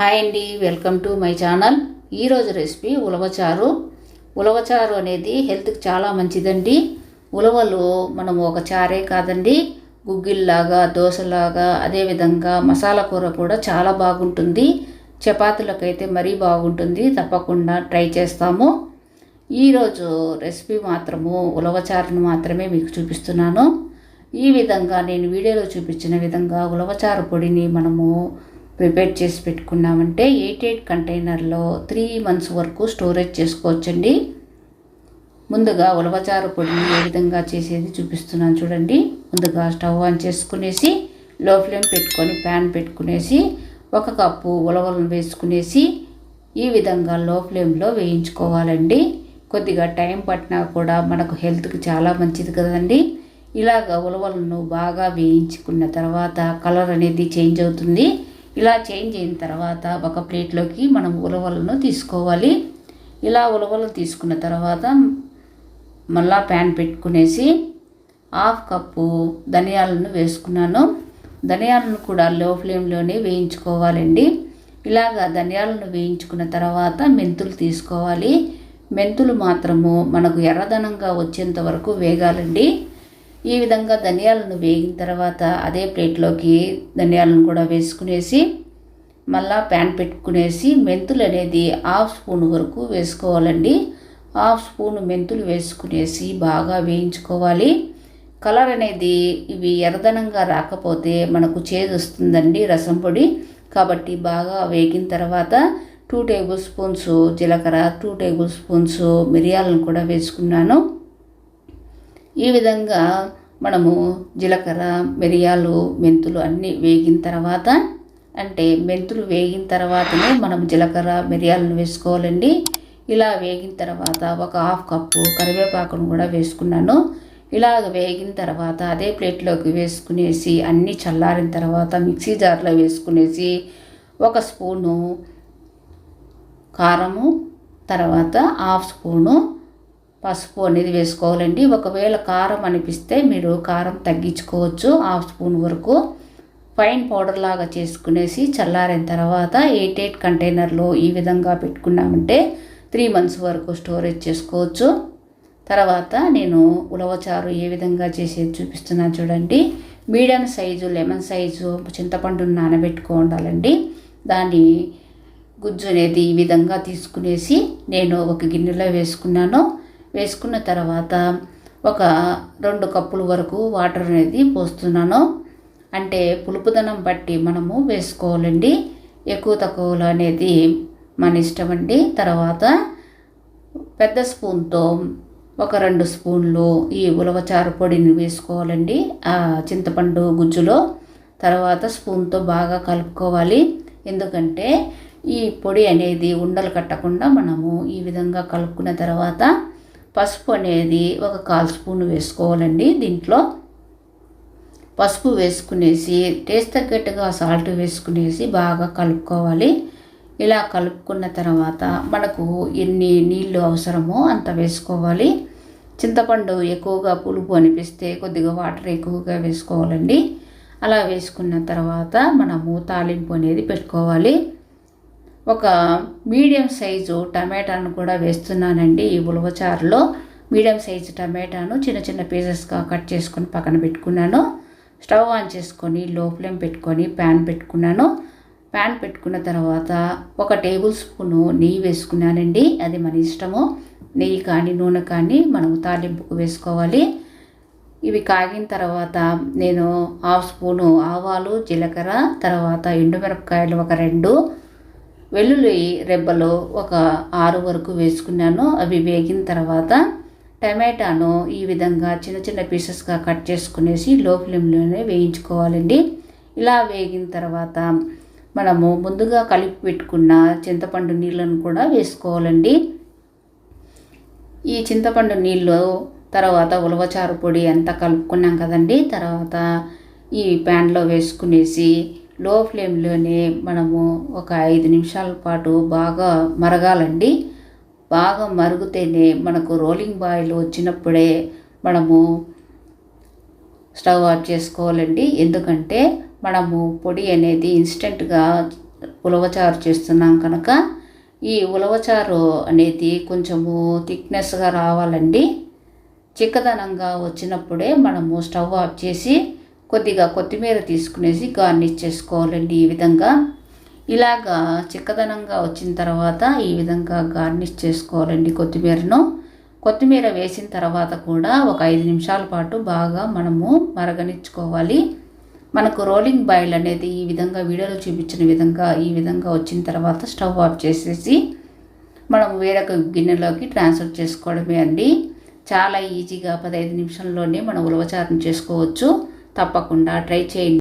Hi అండి welcome to my channel. ఈరోజు recipe ఉలవచారు ఉలవచారు అనేది హెల్త్కి చాలా మంచిదండి. ఉలవలు మనము ఒక చారే కాదండి గుగ్గిల్లాగా దోశలాగా అదేవిధంగా మసాలా కూర కూడా చాలా బాగుంటుంది. చపాతీలకైతే మరీ బాగుంటుంది తప్పకుండా ట్రై చేస్తాము. ఈరోజు రెసిపీ మాత్రము ఉలవచారును మాత్రమే మీకు చూపిస్తున్నాను. ఈ విధంగా నేను వీడియోలో చూపించిన విధంగా ఉలవచారు పొడిని మనము ప్రిపేర్ చేసి పెట్టుకున్నామంటే ఎయిట్ ఎయిట్ కంటైనర్లో త్రీ మంత్స్ వరకు స్టోరేజ్ చేసుకోవచ్చండి. ముందుగా ఉలవచారు పొడిని ఏ విధంగా చేసేది చూపిస్తున్నాను చూడండి. ముందుగా స్టవ్ ఆన్ చేసుకునేసి లో ఫ్లేమ్ పెట్టుకొని ప్యాన్ పెట్టుకునేసి ఒక కప్పు ఉలవలను వేసుకునేసి ఈ విధంగా లో ఫ్లేమ్లో వేయించుకోవాలండి. కొద్దిగా టైం పట్టినా కూడా మనకు హెల్త్కి చాలా మంచిది కదండి. ఇలాగ ఉలవలను బాగా వేయించుకున్న తర్వాత కలర్ అనేది చేంజ్ అవుతుంది. ఇలా చేంజ్ అయిన తర్వాత ఒక ప్లేట్లోకి మనం ఉలవలను తీసుకోవాలి. ఇలా ఉలవలు తీసుకున్న తర్వాత మళ్ళా ప్యాన్ పెట్టుకునేసి హాఫ్ కప్పు ధనియాలను వేసుకున్నాను. ధనియాలను కూడా లో ఫ్లేమ్లోనే వేయించుకోవాలండి. ఇలాగా ధనియాలను వేయించుకున్న తర్వాత మెంతులు తీసుకోవాలి. మెంతులు మాత్రము మనకు ఎర్రదనంగా వచ్చేంత వరకు వేగాలండి. ఈ విధంగా ధనియాలను వేగిన తర్వాత అదే ప్లేట్లోకి ధనియాలను కూడా వేసుకునేసి మళ్ళా ప్యాన్ పెట్టుకునేసి మెంతులు అనేది హాఫ్ స్పూన్ వరకు వేసుకోవాలండి. హాఫ్ స్పూన్ మెంతులు వేసుకునేసి బాగా వేయించుకోవాలి. కలర్ అనేది ఇవి ఎర్రదనంగా రాకపోతే మనకు చేదు వస్తుందండి రసం పొడి. కాబట్టి బాగా వేగిన తర్వాత టూ టేబుల్ స్పూన్స్ జీలకర్ర టూ టేబుల్ స్పూన్స్ మిరియాలను కూడా వేసుకున్నాను. ఈ విధంగా మనము జీలకర్ర మిరియాలు మెంతులు అన్నీ వేగిన తర్వాత అంటే మెంతులు వేగిన తర్వాతనే మనం జీలకర్ర మిరియాలను వేసుకోవాలండి. ఇలా వేగిన తర్వాత ఒక హాఫ్ కప్పు కరివేపాకును కూడా వేసుకున్నాను. ఇలాగ వేగిన తర్వాత అదే ప్లేట్లోకి వేసుకునేసి అన్నీ చల్లారిన తర్వాత మిక్సీ జార్లో వేసుకునేసి ఒక స్పూను కారము తర్వాత హాఫ్ స్పూను పసుపు అనేది వేసుకోవాలండి. ఒకవేళ కారం అనిపిస్తే మీరు కారం తగ్గించుకోవచ్చు. హాఫ్ స్పూన్ వరకు ఫైన్ పౌడర్ లాగా చేసుకునేసి చల్లారిన తర్వాత ఎయిట్ ఎయిట్ కంటైనర్లో ఈ విధంగా పెట్టుకున్నామంటే త్రీ మంత్స్ వరకు స్టోరేజ్ చేసుకోవచ్చు. తర్వాత నేను ఉలవచారు ఏ విధంగా చేసేది చూపిస్తున్నాను చూడండి. మీడియం సైజు లెమన్ సైజు చింతపండును నానబెట్టుకో ఉండాలండి. దాన్ని గుజ్జు అనేది ఈ విధంగా తీసుకునేసి నేను ఒక గిన్నెలో వేసుకున్నాను. వేసుకున్న తర్వాత ఒక రెండు కప్పుల వరకు వాటర్ అనేది పోస్తున్నాను. అంటే పులుపుదనం బట్టి మనము వేసుకోవాలండి. ఎక్కువ తక్కువలు అనేది మన ఇష్టం అండి. తర్వాత పెద్ద స్పూన్తో ఒక రెండు స్పూన్లు ఈ ఉలవచారు పొడిని వేసుకోవాలండి. ఆ చింతపండు గుజ్జులో తర్వాత స్పూన్తో బాగా కలుపుకోవాలి. ఎందుకంటే ఈ పొడి అనేది ఉండలు కట్టకుండా మనము ఈ విధంగా కలుపుకున్న తర్వాత పసుపు అనేది ఒక కాల్ స్పూన్ వేసుకోవాలండి దీంట్లో. పసుపు వేసుకునేసి టేస్ట్ తగ్గట్టుగా సాల్ట్ వేసుకునేసి బాగా కలుపుకోవాలి. ఇలా కలుపుకున్న తర్వాత మనకు ఎన్ని నీళ్ళు అవసరమో అంత వేసుకోవాలి. చింతపండు ఎక్కువగా పులుపు అనిపిస్తే కొద్దిగా వాటర్ ఎక్కువగా వేసుకోవాలండి. అలా వేసుకున్న తర్వాత మనము తాలింపు అనేది పెట్టుకోవాలి. ఒక మీడియం సైజు టమాటాను కూడా వేస్తున్నానండి ఈ ఉలవచారులో మీడియం సైజు టమాటాను చిన్న చిన్న పీసెస్గా కట్ చేసుకొని పక్కన పెట్టుకున్నాను. స్టవ్ ఆన్ చేసుకొని లో ఫ్లేమ్ పెట్టుకొని ప్యాన్ పెట్టుకున్నాను. ప్యాన్ పెట్టుకున్న తర్వాత ఒక టేబుల్ స్పూను నెయ్యి వేసుకున్నానండి అది మన ఇష్టము. నెయ్యి కానీ నూనె కానీ మనం తాలింపుకు వేసుకోవాలి. ఇవి కాగిన తర్వాత నేను హాఫ్ స్పూను ఆవాలు జీలకర్ర తర్వాత ఎండుమిరపకాయలు ఒక రెండు వెల్లుల్లి రెబ్బలు ఒక ఆరు వరకు వేసుకున్నాను. అవి వేగిన తర్వాత టమాటాను ఈ విధంగా చిన్న చిన్న పీసెస్గా కట్ చేసుకునేసి లో ఫ్లేమ్లోనే వేయించుకోవాలండి. ఇలా వేగిన తర్వాత మనము ముందుగా కలిపి పెట్టుకున్న చింతపండు నీళ్ళను కూడా వేసుకోవాలండి. ఈ చింతపండు నీళ్ళు తర్వాత ఉలవచారు పొడి అంతా కలుపుకున్నాం కదండి. తర్వాత ఈ ప్యాన్లో వేసుకునేసి లో ఫ్లేమ్లోనే మనము ఒక ఐదు నిమిషాల పాటు బాగా మరగాలండి. బాగా మరుగుతేనే మనకు రోలింగ్ బాయిల్ వచ్చినప్పుడే మనము స్టవ్ ఆఫ్ చేసుకోవాలండి. ఎందుకంటే మనము పొడి అనేది ఇన్స్టెంట్గా ఉలవచారు చేస్తున్నాం కనుక ఈ ఉలవచారు అనేది కొంచెము థిక్నెస్గా రావాలండి. చిక్కదనంగా వచ్చినప్పుడే మనము స్టవ్ ఆఫ్ చేసి కొద్దిగా కొత్తిమీర తీసుకునేసి గార్నిష్ చేసుకోవాలండి ఈ విధంగా. ఇలాగా చిక్కదనంగా వచ్చిన తర్వాత ఈ విధంగా గార్నిష్ చేసుకోవాలండి కొత్తిమీరను. కొత్తిమీర వేసిన తర్వాత కూడా ఒక ఐదు నిమిషాల పాటు బాగా మనము మరగనిచ్చుకోవాలి. మనకు రోలింగ్ బాయిల్ అనేది ఈ విధంగా వీడియోలో చూపించిన విధంగా ఈ విధంగా వచ్చిన తర్వాత స్టవ్ ఆఫ్ చేసేసి మనం వేరొక గిన్నెలోకి ట్రాన్స్ఫర్ చేసుకోవడమే అండి. చాలా ఈజీగా పదహైదు నిమిషంలోనే మనం ఉలవచారం చేసుకోవచ్చు. తప్పకుండా ట్రై చేయండి.